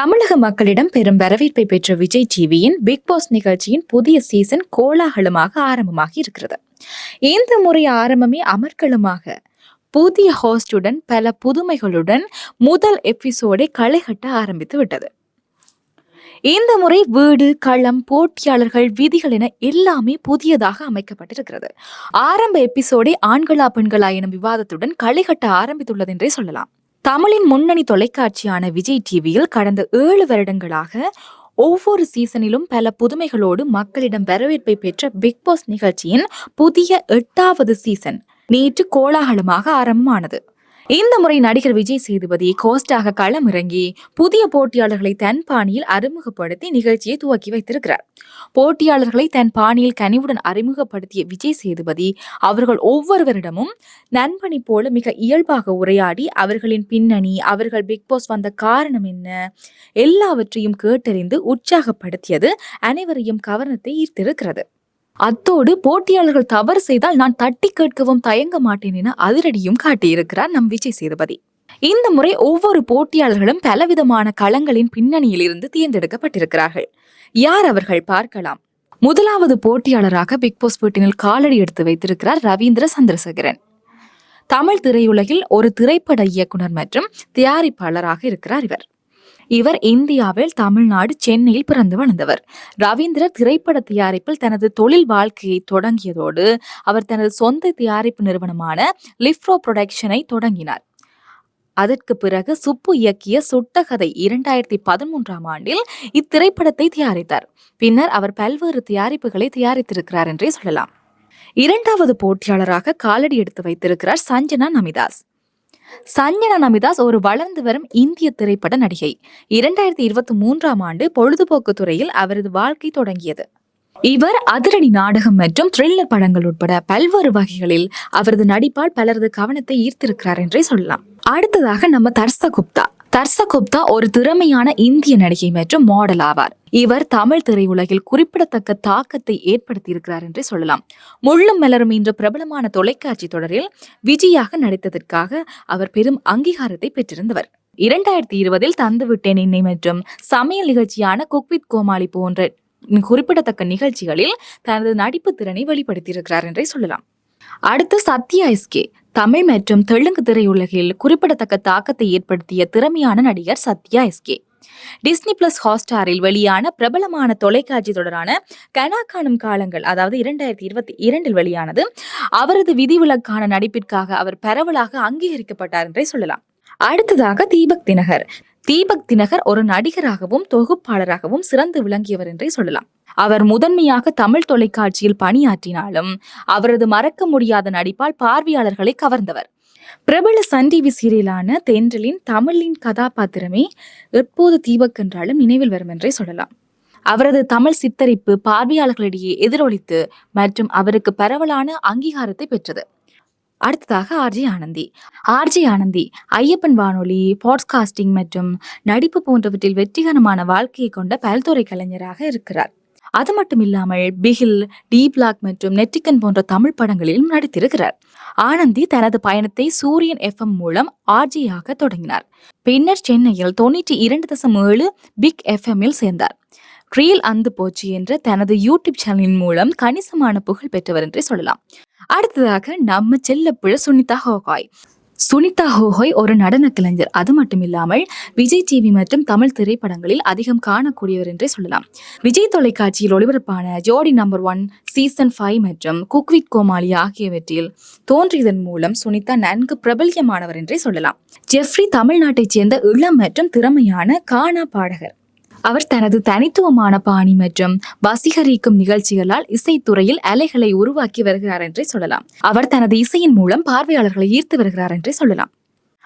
தமிழக மக்களிடம் பெரும் வரவேற்பை பெற்ற விஜய் டிவியின் பிக் பாஸ் நிகழ்ச்சியின் புதிய சீசன் கோலாகலமாக ஆரம்பமாகி இருக்கிறது. இந்த முறை ஆரம்பமே அமர்க்களமாக. புதிய ஹோஸ்டுடன் பல புதுமைகளுடன் முதல் எபிசோடை களைகட்ட ஆரம்பித்து விட்டது. இந்த முறை வீடு களம் போட்டியாளர்கள் விதிகள் என எல்லாமே புதியதாக அமைக்கப்பட்டிருக்கிறது. ஆரம்ப எபிசோடை ஆண்களா பெண்களா எனும் விவாதத்துடன் களைகட்ட ஆரம்பித்துள்ளது என்றே சொல்லலாம். தமிழின் முன்னணி தொலைக்காட்சியான விஜய் டிவியில் கடந்த ஏழு வருடங்களாக ஒவ்வொரு சீசனிலும் பல புதுமைகளோடு மக்களிடம் வரவேற்பை பெற்ற பிக் பாஸ் நிகழ்ச்சியின் புதிய எட்டாவது சீசன் நேற்று கோலாகலமாக ஆரம்பமானது. இந்த முறை நடிகர் விஜய் சேதுபதி கோஸ்டாக களமிறங்கி புதிய போட்டியாளர்களை தன் பாணியில் அறிமுகப்படுத்தி நிகழ்ச்சியை துவக்கி வைத்திருக்கிறார். போட்டியாளர்களை தன் பாணியில் கனிவுடன் அறிமுகப்படுத்திய விஜய் சேதுபதி அவர்கள் ஒவ்வொருவரிடமும் நண்பனை போல மிக இயல்பாக உரையாடி அவர்களின் பின்னணி அவர்கள் பிக் பாஸ் வந்த காரணம் என்ன எல்லாவற்றையும் கேட்டறிந்து உற்சாகப்படுத்தியது அனைவரையும் கவனத்தை ஈர்த்திருக்கிறது. அத்தோடு போட்டியாளர்கள் தவறு செய்தால் நான் தட்டி கேட்கவும் தயங்க மாட்டேன் என அதிரடியும் காட்டியிருக்கிறார் நம் விஜய் சேதுபதி. இந்த முறை ஒவ்வொரு போட்டியாளர்களும் பலவிதமான களங்களின் பின்னணியில் இருந்து தேர்ந்தெடுக்கப்பட்டிருக்கிறார்கள். யார் அவர்கள் பார்க்கலாம். முதலாவது போட்டியாளராக பிக் பாஸ் வீட்டினில் காலடி எடுத்து வைத்திருக்கிறார் ரவீந்திர சந்திரசேகரன். தமிழ் திரையுலகில் ஒரு திரைப்பட இயக்குனர் மற்றும் தயாரிப்பாளராக இருக்கிறார் இவர். இவர் இந்தியாவில் தமிழ்நாடு சென்னையில் பிறந்து வளர்ந்தவர். ரவீந்திர திரைப்பட தயாரிப்பில் தனது தொழில் வாழ்க்கையை தொடங்கியதோடு அவர் தனது சொந்த தயாரிப்பு நிறுவனமான லிப்ரோ புரொடக்ஷனை தொடங்கினார். அதற்கு பிறகு சுப்பு இயக்கிய சுட்டகதை இரண்டாயிரத்தி பதிமூன்றாம் ஆண்டில் இத்திரைப்படத்தை தயாரித்தார். பின்னர் அவர் பல்வேறு தயாரிப்புகளை தயாரித்திருக்கிறார் என்றே சொல்லலாம். இரண்டாவது போட்டியாளராக காலடி எடுத்து வைத்திருக்கிறார் சஞ்சனா நமிதாஸ். சஞ்சனா நமிதாஸ் ஒரு வளர்ந்து வரும் இந்திய திரைப்பட நடிகை. இரண்டாயிரத்தி இருபத்தி மூன்றாம் ஆண்டு பொழுதுபோக்கு துறையில் அவரது வாழ்க்கை தொடங்கியது. இவர் அதிரடி நாடகம் மற்றும் த்ரில்லர் படங்கள் உட்பட பல்வேறு வகைகளில் அவரது நடிப்பால் பலரது கவனத்தை ஈர்த்திருக்கிறார் என்றே சொல்லலாம். அடுத்ததாக நம்ம தர்ச குப்தா தர்சகுப்தா ஒரு திறமையான இந்திய நடிகை மற்றும் மாடல் ஆவார். இவர் தமிழ் திரையுலகில் குறிப்பிடத்தக்க தாக்கத்தை ஏற்படுத்தியிருக்கிறார் என்றே சொல்லலாம். முள்ளும் மலரும் என்ற பிரபலமான தொலைக்காட்சி தொடரில் விஜயாக நடித்ததற்காக அவர் பெரும் அங்கீகாரத்தை பெற்றிருந்தவர். இரண்டாயிரத்தி இருபதில் தந்துவிட்டேன் என்னை மற்றும் சமையல் நிகழ்ச்சியான குக்வித் கோமாளி போன்ற குறிப்பிடத்தக்க நிகழ்ச்சிகளில் தனது நடிப்பு திறனை வெளிப்படுத்தியிருக்கிறார் என்றே சொல்லலாம். அடுத்து சத்யா எஸ்கே தமிழ் மற்றும் தெலுங்கு திரையுலகில் குறிப்பிடத்தக்க தாக்கத்தை ஏற்படுத்திய திறமையான நடிகர் Sathya S K Disney plus ஹாட்ஸ்டாரில் வெளியான பிரபலமான தொலைக்காட்சி தொடரான கனா காணும் காலங்கள் அதாவது இரண்டாயிரத்தி இருபத்தி இரண்டில் வெளியானது அவரது விதிவிலக்கான நடிப்பிற்காக அவர் பரவலாக அங்கீகரிக்கப்பட்டார் என்றே சொல்லலாம். அடுத்ததாக தீபக் தினகர். தீபக் தினகர் ஒரு நடிகராகவும் தொகுப்பாளராகவும் சிறந்து விளங்கியவர் என்றே சொல்லலாம். அவர் முதன்மையாக தமிழ் தொலைக்காட்சியில் பணியாற்றினாலும் அவரது மறக்க முடியாத நடிப்பால் பார்வையாளர்களை கவர்ந்தவர். பிரபல சன் டிவி சீரியலான தென்றலின் தமிழின் கதாபாத்திரமே எப்போது தீபக் என்றாலும் நினைவில் வரும் என்றே சொல்லலாம். அவரது தமிழ் சித்தரிப்பு பார்வையாளர்களிடையே எதிரொலித்து மற்றும் அவருக்கு பரவலான அங்கீகாரத்தை பெற்றது. அடுத்ததாக R J Anandhi. R J Anandhi Iyappan வானொலி பாட்காஸ்டிங் மற்றும் நடிப்பு போன்றவற்றில் வெற்றிகரமான வாழ்க்கையை கொண்ட பல்துறை கலைஞராக இருக்கிறார். அது மட்டும் இல்லாமல் பிகில் டி பிளாக் மற்றும் நெட்டிக்கன் போன்ற தமிழ் படங்களிலும் நடித்திருக்கிறார். ஆனந்தி தனது பயணத்தை சூரியன் எஃப்எம் மூலம் ஆர்ஜியாக தொடங்கினார். பின்னர் சென்னையில் தொண்ணூற்றி இரண்டு தசம் ஏழு பிக் எஃப்எம்மில் சேர்ந்தார். ரீல் அந்து போச்சு என்ற தனது யூடியூப் சேனலின் மூலம் கணிசமான புகழ் பெற்றவர் என்றே சொல்லலாம். அடுத்ததாக நம்ம செல்லப்புழ சுனிதா ஹோகாய் சுனிதா ஹோஹோய் ஒரு நடன கலைஞர். அது மட்டும் இல்லாமல் விஜய் டிவி மற்றும் தமிழ் திரைப்படங்களில் அதிகம் காணக்கூடியவர் என்றே சொல்லலாம். விஜய் தொலைக்காட்சியில் ஒளிபரப்பான Jodi number one season five மற்றும் குக்வித் கோமாளி ஆகியவற்றில் தோன்றியதன் மூலம் சுனிதா நன்கு பிரபல்யமானவர் என்றே சொல்லலாம். ஜெஃப்ரி தமிழ்நாட்டைச் சேர்ந்த இளம் மற்றும் திறமையான கானா பாடகர். அவர் தனது தனித்துவமான பாணி மற்றும் வசீகரிக்கும் நிகழ்ச்சிகளால் இசைத்துறையில் அலைகளை உருவாக்கி வருகிறார் என்றே சொல்லலாம். அவர் தனது இசையின் மூலம் பார்வையாளர்களை ஈர்த்து வருகிறார் என்றே சொல்லலாம்.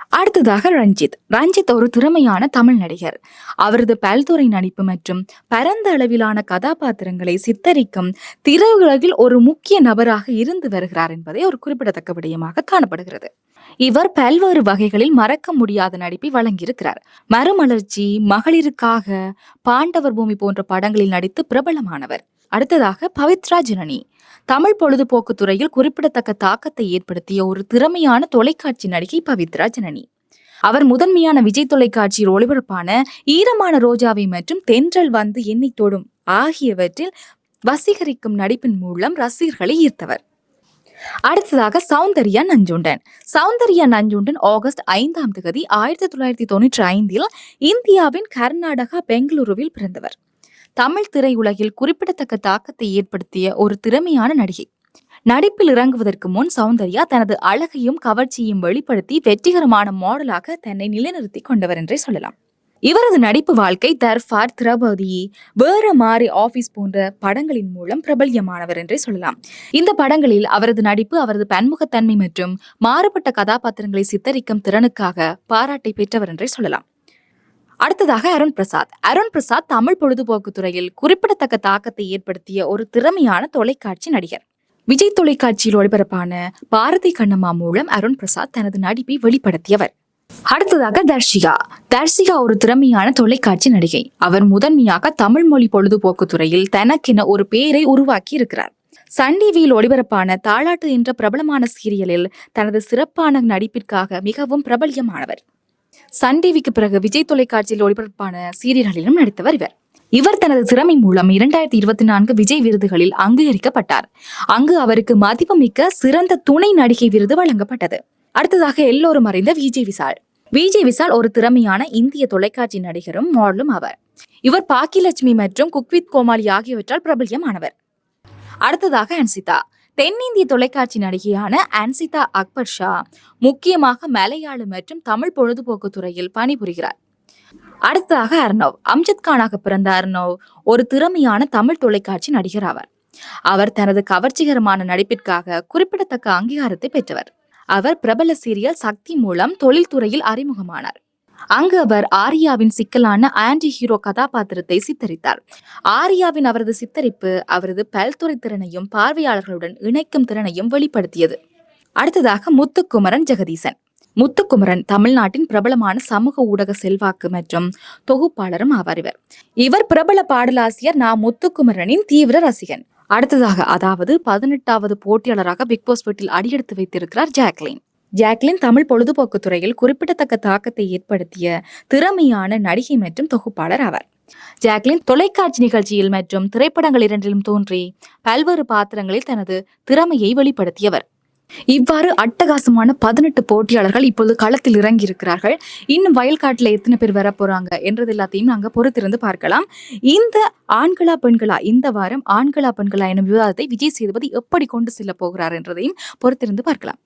அடுத்ததாக ரஞ்சித். ரஞ்சித் ஒரு திறமையான தமிழ் நடிகர். அவரது பல்துறை நடிப்பு மற்றும் பரந்த அளவிலான கதாபாத்திரங்களை சித்தரிக்கும் திரையுலகில் ஒரு முக்கிய நபராக இருந்து வருகிறார் என்பதை ஒரு குறிப்பிடத்தக்க விடயமாக காணப்படுகிறது. இவர் பல்வேறு வகைகளில் மறக்க முடியாத நடிப்பை வழங்கியிருக்கிறார். மறுமலர்ச்சி மகளிருக்காக பாண்டவர் பூமி போன்ற படங்களில் நடித்து பிரபலமானவர். அடுத்ததாக பவித்ரா ஜனனி. தமிழ் பொழுதுபோக்கு துறையில் குறிப்பிடத்தக்க தாக்கத்தை ஏற்படுத்திய ஒரு திறமையான தொலைக்காட்சி நடிகை பவித்ரா ஜனனி. அவர் முதன்மையான விஜய் தொலைக்காட்சியில் ஒளிபரப்பான ஈரமான ரோஜாவை மற்றும் தென்றல் வந்து எண்ணி தொடும் ஆகியவற்றில் வசீகரிக்கும் நடிப்பின் மூலம் ரசிகர்களை ஈர்த்தவர். அடுத்ததாக சௌந்தர்யா நஞ்சுண்டன். சௌந்தர்யா நஞ்சுண்டன் ஆகஸ்ட் ஐந்தாம் தேதி ஆயிரத்தி தொள்ளாயிரத்தி தொண்ணூற்றி ஐந்தில் இந்தியாவின் கர்நாடகா பெங்களூருவில் பிறந்தவர். தமிழ் திரையுலகில் குறிப்பிடத்தக்க தாக்கத்தை ஏற்படுத்திய ஒரு திறமையான நடிகை. நடிப்பில் இறங்குவதற்கு முன் சௌந்தர்யா தனது அழகையும் கவர்ச்சியையும் வெளிப்படுத்தி வெற்றிகரமான மாடலாக தன்னை நிலைநிறுத்தி கொண்டவர் என்றே சொல்லலாம். இவரது நடிப்பு வாழ்க்கை தர்ஃபார் திரௌபதி. வேற மாறி ஆபீஸ் போன்ற படங்களின் மூலம் பிரபல்யமானவர் என்றே சொல்லலாம். இந்த படங்களில் அவரது நடிப்பு அவரது பன்முகத்தன்மை மற்றும் மாறுபட்ட கதாபாத்திரங்களை சித்தரிக்கும் திறனுக்காக பாராட்டை பெற்றவர் என்றே சொல்லலாம். அடுத்ததாக அருண் பிரசாத். அருண் பிரசாத் தமிழ் பொழுதுபோக்கு துறையில் குறிப்பிடத்தக்க தாக்கத்தை ஏற்படுத்திய ஒரு திறமையான தொலைக்காட்சி நடிகர். விஜய் தொலைக்காட்சியில் ஒளிபரப்பான பாரதி கண்ணம்மா மூலம் அருண் பிரசாத் தனது நடிப்பை வெளிப்படுத்தியவர். அடுத்ததாக தர்ஷிகா. தர்ஷிகா ஒரு திறமையான தொலைக்காட்சி நடிகை. அவர் முதன்மையாக தமிழ் மொழி பொழுதுபோக்கு துறையில் தனக்கென ஒரு பேரை உருவாக்கி இருக்கிறார். சன் டிவியில் ஒளிபரப்பான தாளாட்டு என்ற பிரபலமான சீரியலில் தனது சிறப்பான நடிப்பிற்காக மிகவும் பிரபல்யமானவர். சன் டிவிக்கு பிறகு விஜய் தொலைக்காட்சியில் ஒளிபரப்பான சீரியல்களிலும் நடித்தவர் இவர். இவர் தனது திறமை மூலம் இரண்டாயிரத்தி இருபத்தி நான்கு விஜய் விருதுகளில் அங்கீகரிக்கப்பட்டார். அங்கு அவருக்கு மதிப்புமிக்க சிறந்த துணை நடிகை விருது வழங்கப்பட்டது. அடுத்ததாக எல்லோரும் அறிந்த விஜய் விசால். விஜய் விசால் ஒரு திறமையான இந்திய தொலைக்காட்சி நடிகரும் மாடலும் அவர் இவர் பாக்கியலட்சுமி மற்றும் குக்வித் கோமாளி ஆகியவற்றால் பிரபல்யமானவர். அடுத்ததாக அன்சிதா. தென்னிந்திய தொலைக்காட்சி நடிகையான அன்சிதா அக்பர் ஷா முக்கியமாக மலையாளம் மற்றும் தமிழ் பொழுதுபோக்கு துறையில் பணிபுரிகிறார். அடுத்ததாக அர்ணவ் அம்ஜத் கானாக பிறந்த அர்ணவ் ஒரு திறமையான தமிழ் தொலைக்காட்சி நடிகர் ஆவார் அவர் தனது கவர்ச்சிகரமான நடிப்பிற்காக குறிப்பிடத்தக்க அங்கீகாரத்தை பெற்றவர். அவர் பிரபல சீரியல் சக்தி மூலம் தொழில்துறையில் அறிமுகமானார். அங்கு அவர் ஆரியாவின் சிக்கலான ஆன்டி ஹீரோ கதாபாத்திரத்தை சித்தரித்தார். ஆரியாவின் அவரது சித்தரிப்பு அவரது பல்துறை திறனையும் பார்வையாளர்களுடன் இணைக்கும் திறனையும் வெளிப்படுத்தியது. அடுத்ததாக முத்துக்குமரன் ஜெகதீசன். முத்துக்குமரன் தமிழ்நாட்டின் பிரபலமான சமூக ஊடக செல்வாக்கு மற்றும் தொகுப்பாளரும் ஆவார் இவர். இவர் பிரபல பாடலாசிரியர் நா முத்துக்குமரனின் தீவிர ரசிகன். அடுத்ததாக அதாவது பதினெட்டாவது போட்டியாளராக பிக் பாஸ் வீட்டில் அடியெடுத்து வைத்திருக்கிறார் ஜாக்லின் ஜாக்லின் தமிழ் பொழுதுபோக்கு துறையில் குறிப்பிடத்தக்க தாக்கத்தை ஏற்படுத்திய திறமையான நடிகை மற்றும் தொகுப்பாளர் ஆவார் ஜாக்லின் தொலைக்காட்சி நிகழ்ச்சியில் மற்றும் திரைப்படங்கள் இரண்டிலும் தோன்றி பல்வேறு பாத்திரங்களில் தனது திறமையை வெளிப்படுத்தியவர். இவ்வாறு அட்டகாசமான பதினெட்டு போட்டியாளர்கள் இப்பொழுது களத்தில் இறங்கி இருக்கிறார்கள் இன்னும் வயல்காட்டில் எத்தனை பேர் வர போறாங்க என்றது எல்லாத்தையும் நாங்க பொறுத்திருந்து பார்க்கலாம். இந்த ஆண்களா பெண்களா இந்த வாரம் ஆண்களா பெண்களா எனும் விவாதத்தை விஜய் சேதுபதி எப்படி கொண்டு செல்ல போகிறார் என்றதையும் பொறுத்திருந்து பார்க்கலாம்.